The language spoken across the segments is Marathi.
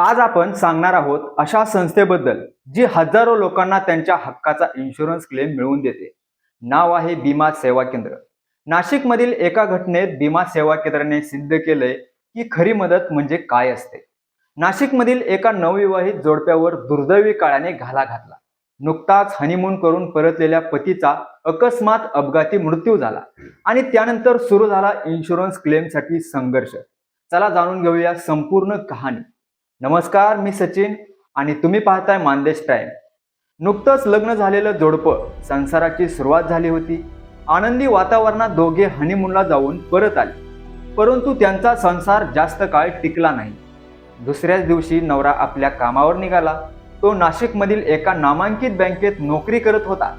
आज आपण सांगणार आहोत अशा संस्थेबद्दल जी हजारो लोकांना त्यांच्या हक्काचा इन्शुरन्स क्लेम मिळवून देते. नाव आहे बीमा सेवा केंद्र. नाशिकमधील एका घटनेत बीमा सेवा केंद्राने सिद्ध केलंय की खरी मदत म्हणजे काय असते. नाशिकमधील एका नवविवाहित जोडप्यावर दुर्दैवी काळाने घाला घातला. नुकताच हनीमून करून परतलेल्या पतीचा अकस्मात अपघाती मृत्यू झाला आणि त्यानंतर सुरू झाला इन्शुरन्स क्लेमसाठी संघर्ष. चला जाणून घेऊया संपूर्ण कहाणी. नमस्कार मी सचिन आणि तुम्ही पाहताय मानदेश टाईम नुकतंच लग्न झालेलं जोडपं संसाराची सुरुवात झाली होती. आनंदी वातावरणात दोघे हनीमूनला जाऊन परत आले. परंतु त्यांचा संसार जास्त काळ टिकला नाही. दुसऱ्याच दिवशी नवरा आपल्या कामावर निघाला. तो नाशिकमधील एका नामांकित बँकेत नोकरी करत होता.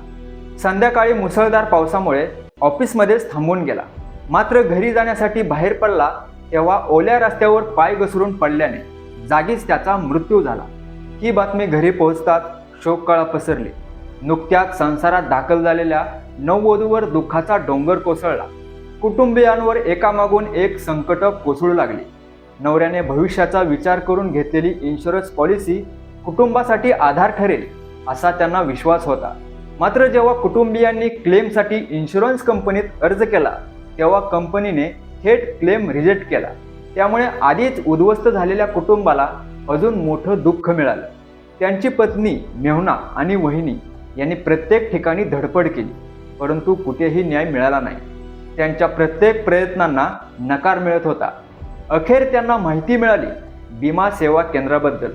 संध्याकाळी मुसळधार पावसामुळे ऑफिसमध्येच थांबून गेला. मात्र घरी जाण्यासाठी बाहेर पडला तेव्हा ओल्या रस्त्यावर पाय घसरून पडल्याने जागीच त्याचा मृत्यू झाला. ही बातमी घरी पोहोचताच शोककळा पसरली. नुकत्याच संसारात दाखल झालेल्या नववधूवर दुःखाचा डोंगर कोसळला. कुटुंबियांवर एकामागून एक संकट कोसळू लागली. नवऱ्याने भविष्याचा विचार करून घेतलेली इन्शुरन्स पॉलिसी कुटुंबासाठी आधार ठरेल असा त्यांना विश्वास होता. मात्र जेव्हा कुटुंबियांनी क्लेमसाठी इन्शुरन्स कंपनीत अर्ज केला तेव्हा कंपनीने थेट क्लेम रिजेक्ट केला. त्यामुळे आधीच उद्ध्वस्त झालेल्या कुटुंबाला अजून मोठं दुःख मिळालं. त्यांची पत्नी मेहुना आणि वहिनी यांनी प्रत्येक ठिकाणी धडपड केली परंतु कुठेही न्याय मिळाला नाही. त्यांच्या प्रत्येक प्रयत्नांना नकार मिळत होता. अखेर त्यांना माहिती मिळाली विमा सेवा केंद्राबद्दल.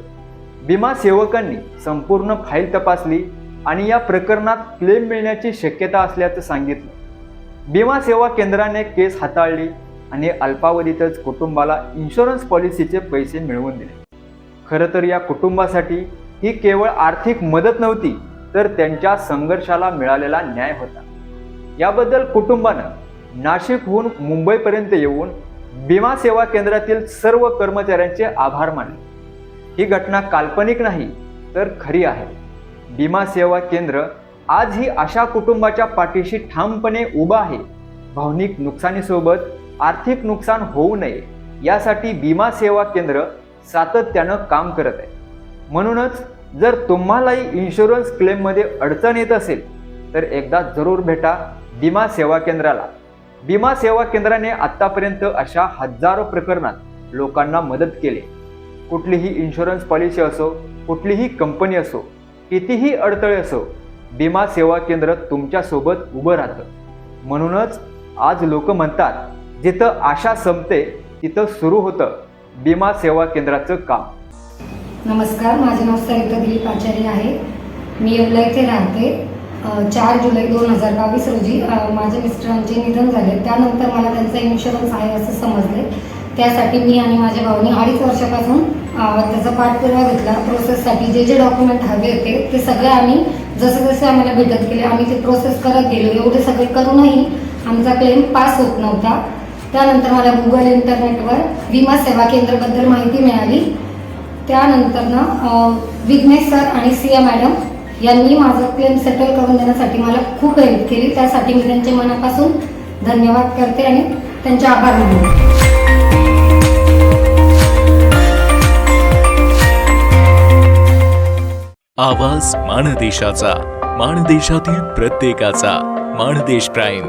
विमा सेवकांनी संपूर्ण फाईल तपासली आणि या प्रकरणात क्लेम मिळण्याची शक्यता असल्याचं सांगितलं. विमा सेवा केंद्राने केस हाताळली आणि अल्पावधीतच कुटुंबाला इन्शुरन्स पॉलिसीचे पैसे मिळवून दिले. खरं तर या कुटुंबासाठी ही केवळ आर्थिक मदत नव्हती तर त्यांच्या संघर्षाला मिळालेला न्याय होता. याबद्दल कुटुंबानं नाशिकहून मुंबईपर्यंत येऊन विमा सेवा केंद्रातील सर्व कर्मचाऱ्यांचे आभार मानले. ही घटना काल्पनिक नाही तर खरी आहे. विमा सेवा केंद्र आजही अशा कुटुंबाच्या पाठीशी ठामपणे उभा आहे भावनिक नुकसानीसोबत आर्थिक नुकसान होऊ नये. यासाठी विमा सेवा केंद्र सातत्यानं काम करत आहे. म्हणूनच जर तुम्हालाही इन्शुरन्स क्लेममध्ये अडचण येत असेल तर एकदा जरूर भेटा विमा सेवा केंद्राला. विमा सेवा केंद्राने आत्तापर्यंत अशा हजारो प्रकरणात लोकांना मदत केली. कुठलीही इन्शुरन्स पॉलिसी असो कुठलीही कंपनी असो कितीही अडथळे असो विमा सेवा केंद्र तुमच्यासोबत उभं राहतं. म्हणूनच आज लोक म्हणतात जिथं आशा संपते तिथं सुरू होतं बीमा सेवा केंद्राचं काम. नमस्कार माझे नाव सरिता दिलीप आचार्य आहे. मी येवला येथे राहते. चार जुलै दोन हजार बावीस रोजी माझ्या मिस्टरांचे निधन झाले. त्यानंतर मला त्यांचा इन्शुरन्स आहे असं समजले. त्यासाठी मी आणि माझ्या भाऊनी अडीच वर्षापासून त्याचा पाठपुरावा घेतला. प्रोसेससाठी जे जे डॉक्युमेंट हवे होते ते सगळे आम्ही जसं जसे आम्हाला भेटत गेले आम्ही ते प्रोसेस करत गेलो. एवढे सगळे करूनही आमचा क्लेम पास होत नव्हता. त्यानंतर मला गुगल इंटरनेटवर विमा सेवा केंद्राबद्दल माहिती मिळाली. त्यानंतरनं विघ्नेश सर आणि सिया मॅडम यांनी माझं क्लेम सेटल करून देण्यासाठी मला खूप हेल्प केली. त्यासाठी मी त्यांचे मनापासून धन्यवाद करते आणि त्यांचे आभार मानते. आवाज माणदेशाचा माणदेशातील प्रत्येकाचा माणदेश प्राईम.